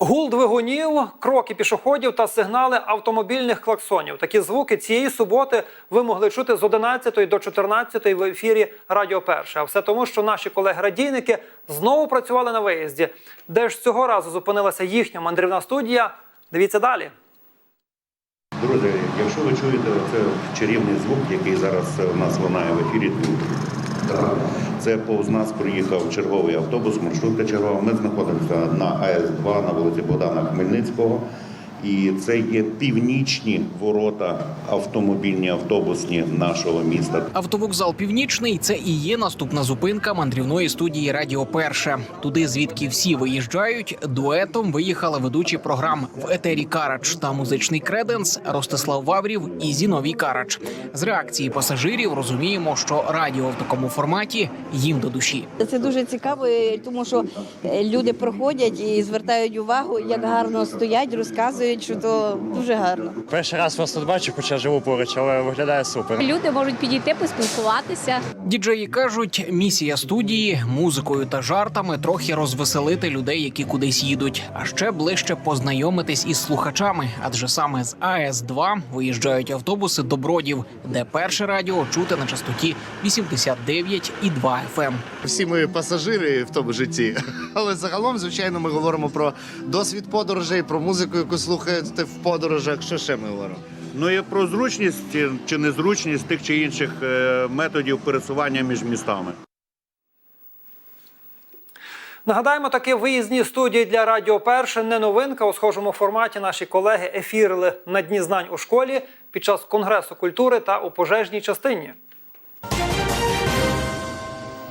Гул двигунів, кроки пішоходів та сигнали автомобільних клаксонів. Такі звуки цієї суботи ви могли чути з 11 до 14 в ефірі Радіо Перше. А все тому, що наші колеги-радійники знову працювали на виїзді. Де ж цього разу зупинилася їхня мандрівна студія? Дивіться далі. Друзі, якщо ви чуєте це чарівний звук, який зараз у нас лунає в ефірі, це повз нас приїхав черговий автобус, маршрутка чергова. Ми знаходимося на АЕС-2 на вулиці Богдана Хмельницького. І це є північні ворота автомобільні, автобусні нашого міста. Автовокзал Північний це і є наступна зупинка мандрівної студії Радіо Перше. Туди, звідки всі виїжджають, дуетом виїхали ведучі програм в етері Карач та музичний креденс Ростислав Ваврів і Зіновій Карач. З реакції пасажирів розуміємо, що радіо в такому форматі їм до душі. Це дуже цікаво, тому що е, люди проходять і звертають увагу, як гарно стоять, розказують, що то дуже гарно. Перший раз вас тут бачу, хоча живу поруч, але виглядає супер. Люди можуть підійти, поспілкуватися. Діджеї кажуть, місія студії музикою та жартами трохи розвеселити людей, які кудись їдуть, а ще ближче познайомитись із слухачами, адже саме з АЕС 2 виїжджають автобуси до Бродів, де перше радіо чути на частоті 89,2 FM. всі ми пасажири в тому житті. Але загалом, звичайно, ми говоримо про досвід подорожей, про музику, яку слухаєте в подорожах. Що ще ми говоримо? Ну і про зручність чи незручність тих чи інших е, методів пересування між містами. Нагадаємо, такі виїзні студії для Радіо Перше не новинка. У схожому форматі наші колеги ефірили на дні знань у школі під час конгресу культури та у пожежній частині.